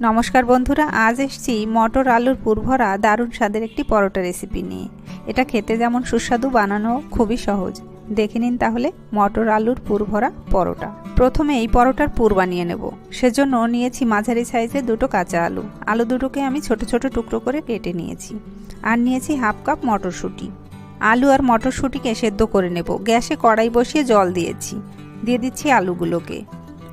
নমস্কার বন্ধুরা, আজ এসেছি মটর আলুর পুরভরা দারুণ স্বাদের একটি পরোটা রেসিপি নিয়ে। এটা খেতে যেমন সুস্বাদু, বানানো খুবই সহজ। দেখে নিন তাহলে মটর আলুর পুরভরা পরোটা। প্রথমে এই পরোটার পুর বানিয়ে নেব। সেজন্য নিয়েছি মাঝারি সাইজের দুটো কাঁচা আলু। আলু দুটোকে আমি ছোট ছোট টুকরো করে কেটে নিয়েছি। আর নিয়েছি হাফ কাপ মটরশুঁটি। আলু আর মটরশুঁটিকে সেদ্ধ করে নেব। গ্যাসে কড়াই বসিয়ে জল দিয়েছি। দিয়ে দিচ্ছি আলুগুলোকে।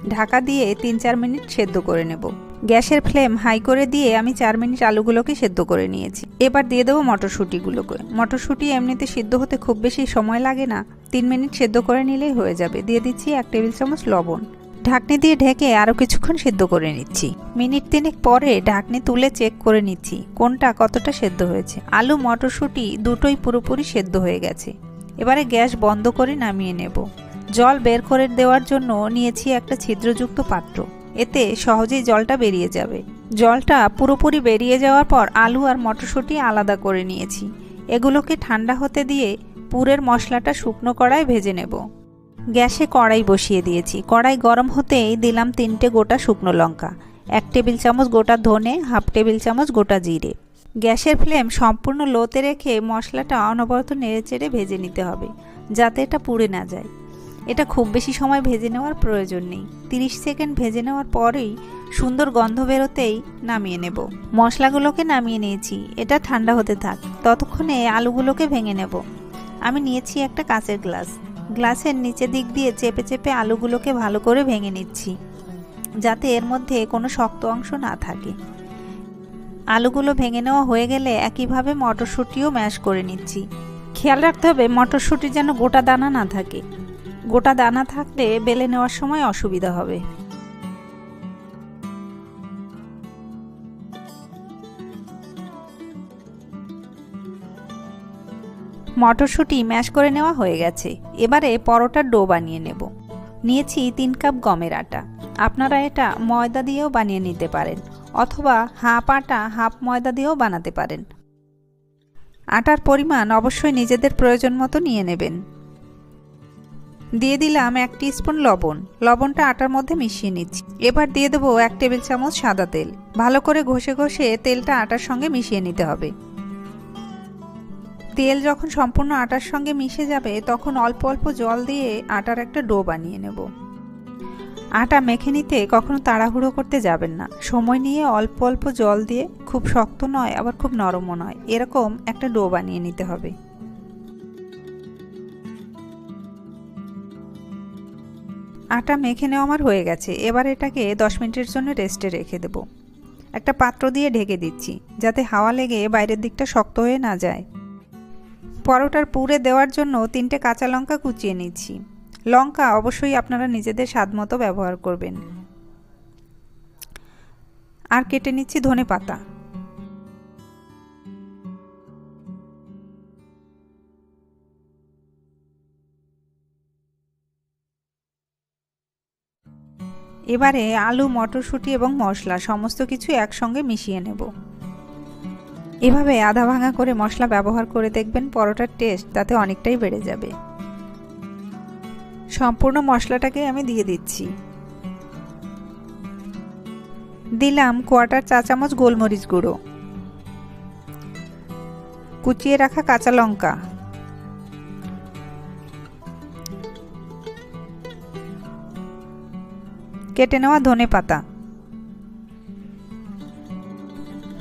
ঢাকা দিয়ে তিন চার মিনিট সেদ্ধ করে নেব। গ্যাসের ফ্লেম হাই করে দিয়ে আমি চার মিনিট আলুগুলোকে সেদ্ধ করে নিয়েছি। এবার দিয়ে দেবো মটরশুঁটিগুলোকে। মটরশুঁটি এমনিতে সিদ্ধ হতে খুব বেশি সময় লাগে না। তিন মিনিট সেদ্ধ করে নিলেই হয়ে যাবে। দিয়ে দিচ্ছি এক টেবিল চামচ লবণ। ঢাকনি দিয়ে ঢেকে আরও কিছুক্ষণ সেদ্ধ করে নিচ্ছি। মিনিট তিনেক পরে ঢাকনি তুলে চেক করে নিচ্ছি কোনটা কতটা সেদ্ধ হয়েছে। আলু, মটরশুঁটি দুটোই পুরোপুরি সেদ্ধ হয়ে গেছে। এবারে গ্যাস বন্ধ করে নামিয়ে নেব। জল বের করে দেওয়ার জন্য নিয়েছি একটা ছিদ্রযুক্ত পাত্র। এতে সহজেই জলটা বেরিয়ে যাবে। জলটা পুরোপুরি বেরিয়ে যাওয়ার পর আলু আর মটরশুঁটি আলাদা করে নিয়েছি। এগুলোকে ঠান্ডা হতে দিয়ে পুরের মশলাটা শুকনো কড়ায় ভেজে নেব। গ্যাসে কড়াই বসিয়ে দিয়েছি। কড়াই গরম হতেই দিলাম তিনটে গোটা শুকনো লঙ্কা, এক টেবিল চামচ গোটা ধনে, হাফ টেবিল চামচ গোটা জিরে। গ্যাসের ফ্লেম সম্পূর্ণ লোতে রেখে মশলাটা অনবরত নেড়েচেড়ে ভেজে নিতে হবে, যাতে এটা পুড়ে না যায়। এটা খুব বেশি সময় ভেজে নেওয়ার প্রয়োজন নেই। 30 সেকেন্ড ভেজে নেওয়ার পরেই সুন্দর গন্ধ বেরোতেই নামিয়ে নেব। মশলাগুলোকে নামিয়ে নিয়েছি। এটা ঠান্ডা হতে থাক। ততক্ষণে আলুগুলোকে ভেঙে নেব। আমি নিয়েছি একটা কাঁচের গ্লাস। গ্লাসের নিচে দিক দিয়ে চেপে চেপে আলুগুলোকে ভালো করে ভেঙে নিচ্ছি, যাতে এর মধ্যে কোনো শক্ত অংশ না থাকে। আলুগুলো ভেঙে নেওয়া হয়ে গেলে একইভাবে মটরশুঁটিও ম্যাশ করে নিচ্ছি। খেয়াল রাখতে হবে মটরশুঁটি যেন গোটা দানা না থাকে। গোটা দানা থাকলে বেলে নেওয়ার সময় অসুবিধা হবে। মটরশুঁটি ম্যাশ করে নেওয়া হয়ে গেছে। এবারে পরোটার ডো বানিয়ে নেব। নিয়েছি তিন কাপ গমের আটা। আপনারা এটা ময়দা দিয়েও বানিয়ে নিতে পারেন, অথবা হাফ আটা হাফ ময়দা দিয়েও বানাতে পারেন। আটার পরিমাণ অবশ্যই নিজেদের প্রয়োজন মতো নিয়ে নেবেন। দিয়ে দিলাম এক স্পুন লবণ। লবণটা আটার মধ্যে মিশিয়ে নিচ্ছি। এবার দিয়ে দেবো এক টেবিল চামচ সাদা তেল। ভালো করে ঘষে ঘষে তেলটা আটার সঙ্গে মিশিয়ে নিতে হবে। তেল যখন সম্পূর্ণ আটার সঙ্গে মিশে যাবে, তখন অল্প অল্প জল দিয়ে আটার একটা ডো বানিয়ে নেব। আটা মেখে নিতে কখনো তাড়াহুড়ো করতে যাবেন না। সময় নিয়ে অল্প অল্প জল দিয়ে, খুব শক্ত নয়, আবার খুব নরমও নয়, এরকম একটা ডো বানিয়ে নিতে হবে। আটা মেখে নেওয়া আমার হয়ে গেছে। এবার এটাকে দশ মিনিটের জন্য রেস্টে রেখে দেব। একটা পাত্র দিয়ে ঢেকে দিচ্ছি, যাতে হাওয়া লেগে বাইরের দিকটা শক্ত হয়ে না যায়। পরোটার পুরে দেওয়ার জন্য তিনটে কাঁচা লঙ্কা কুচিয়ে নিচ্ছি। লঙ্কা অবশ্যই আপনারা নিজেদের স্বাদ মতো ব্যবহার করবেন। আর কেটে নিচ্ছি ধনে পাতা। এবারে আলু, মটরশুঁটি এবং মশলা সমস্ত কিছু একসঙ্গে মিশিয়ে নেব। এভাবে আধা ভাঙা করে মশলা ব্যবহার করে দেখবেন পরোটার টেস্ট তাতে অনেকটাই বেড়ে যাবে। সম্পূর্ণ মশলাটাকে আমি দিয়ে দিচ্ছি। দিলাম কোয়াটার চা চামচ গোলমরিচ গুঁড়ো। কুচিয়ে রাখা কাঁচা লঙ্কা। কেটে নেওয়া ধনে পাতা।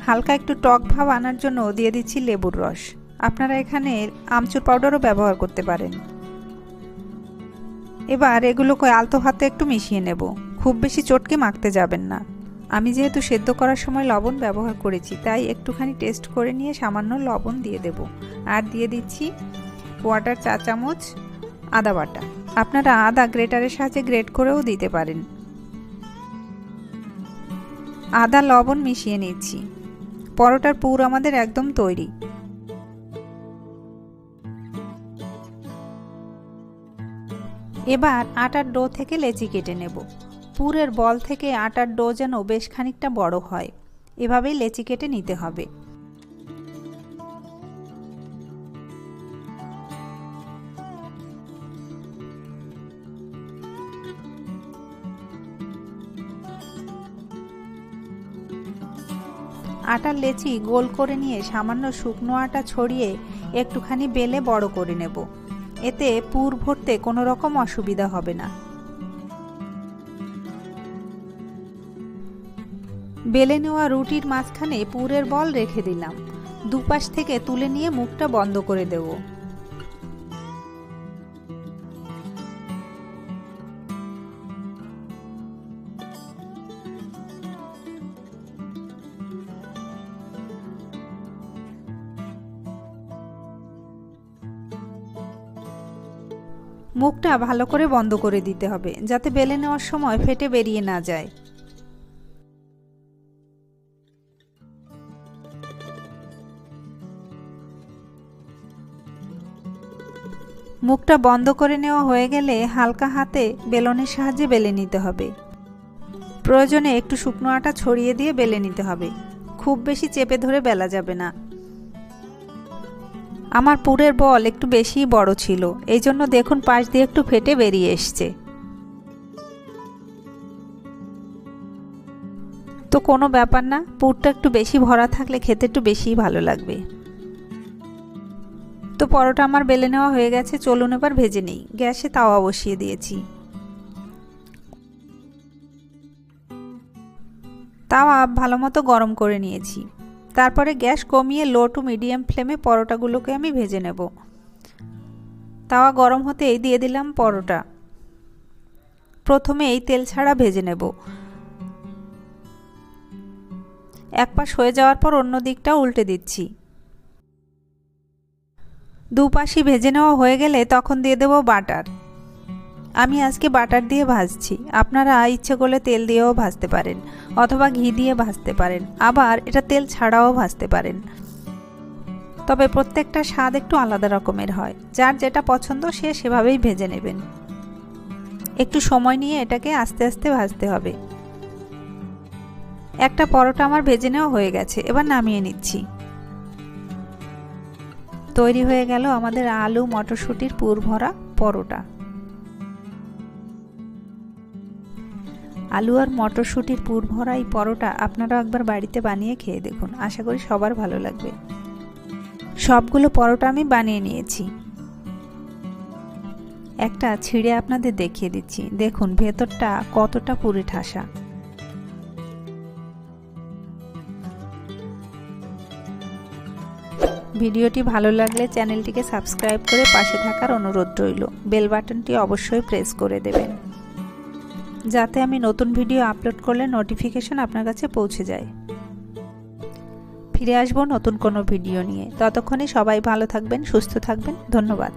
হালকা একটু টক ভাব আনার জন্য দিয়ে দিচ্ছি লেবুর রস। আপনারা এখানে আমচুর পাউডারও ব্যবহার করতে পারেন। এবার এগুলোকে আলতো হাতে একটু মিশিয়ে নেব। খুব বেশি চটকে মাখতে যাবেন না। আমি যেহেতু সেদ্ধ করার সময় লবণ ব্যবহার করেছি, তাই একটুখানি টেস্ট করে নিয়ে সামান্য লবণ দিয়ে দেব। আর দিয়ে দিচ্ছি ওয়াটার চা চামচ আদা বাটা। আপনারা আদা গ্রেটারের সাহায্যে গ্রেট করেও দিতে পারেন। আদা, লবণ মিশিয়ে নিচ্ছি। পরোটার পুর আমাদের একদম তৈরি। এবার আটার ডো থেকে লেচি কেটে নেব। পুরের বল থেকে আটার ডো যেন বেশ খানিকটা বড় হয়। এভাবেই লেচি কেটে নিতে হবে। আটার লেচি গোল করে নিয়ে সামান্য শুকনো আটা ছড়িয়ে একটুখানি বেলে বড় করে নেব। এতে পুর ভরতে কোনো রকম অসুবিধা হবে না। বেলে নেওয়া রুটির মাঝখানে পুরের বল রেখে দিলাম। দুপাশ থেকে তুলে নিয়ে মুখটা বন্ধ করে দেব। মুখটা ভালো করে বন্ধ করে দিতে হবে, যাতে বেলে নেওয়ার সময় ফেটে বেরিয়ে না যায়। মুখটা বন্ধ করে নেওয়া হয়ে গেলে হালকা হাতে বেলনের সাহায্যে বেলে নিতে হবে। প্রয়োজনে একটু শুকনো আটা ছড়িয়ে দিয়ে বেলে নিতে হবে। খুব বেশি চেপে ধরে বেলা যাবে না। আমার পুরের বল একটু বেশি বড় ছিল, এই জন্য দেখুন পাশ দিয়ে একটু ফেটে বেরিয়ে এসছে। তো কোনো ব্যাপার না, পুরটা একটু বেশি ভরা থাকলে খেতে একটু বেশিই ভালো লাগবে। তো পরোটা আমার বেলে নেওয়া হয়ে গেছে, চলুন এবার ভেজে নেই, গ্যাসে তাওয়া বসিয়ে দিয়েছি। তাওয়া ভালো মতো গরম করে নিয়েছি। তারপরে গ্যাস কমিয়ে লো টু মিডিয়াম ফ্লেমে পরোটাগুলোকে আমি ভেজে নেব। তাওয়া গরম হতেই দিয়ে দিলাম পরোটা। প্রথমে এই তেল ছাড়া ভেজে নেব। এক পাশ হয়ে যাওয়ার পর অন্য দিকটা উল্টে দিচ্ছি। দুপাশি ভেজে নেওয়া হয়ে গেলে তখন দিয়ে দেব বাটার। আমি আজকে বাটার দিয়ে ভাজছি। আপনারা ইচ্ছে করলে তেল দিয়েও ভাজতে পারেন, অথবা ঘি দিয়ে ভাজতে পারেন। আবার এটা তেল ছাড়াও ভাজতে পারেন। তবে প্রত্যেকটা স্বাদ একটু আলাদা রকমের হয়। যার যেটা পছন্দ সে সেভাবেই ভেজে নেবেন। একটু সময় নিয়ে এটাকে আস্তে আস্তে ভাজতে হবে। একটা পরোটা আমার ভেজে নেওয়া হয়ে গেছে, এবার নামিয়ে নিচ্ছি। তৈরি হয়ে গেল আমাদের আলু, মটরশুঁটির পুর ভরা পরোটা। আলু আর মটরশুঁটির পুর ভরা এই পরোটা আপনারাও একবার বাড়িতে বানিয়ে খেয়ে দেখুন। আশা করি সবার ভালো লাগবে। সবগুলো পরোটা আমি বানিয়ে নিয়েছি। একটা ছিঁড়ে আপনাদের দেখিয়ে দিচ্ছি। দেখুন, ভেতরটা কতটা পুরে ঠাসা। ভিডিওটি ভালো লাগলে চ্যানেলটিকে সাবস্ক্রাইব করে পাশে থাকার অনুরোধ রইল। বেল বাটনটি অবশ্যই প্রেস করে দেবেন। যাতে আমি নতুন ভিডিও আপলোড করলে নোটিফিকেশন আপনার কাছে পৌঁছে যায়। ফিরে আসব নতুন কোনো ভিডিও নিয়ে। ততক্ষণে সবাই ভালো থাকবেন, সুস্থ থাকবেন। ধন্যবাদ।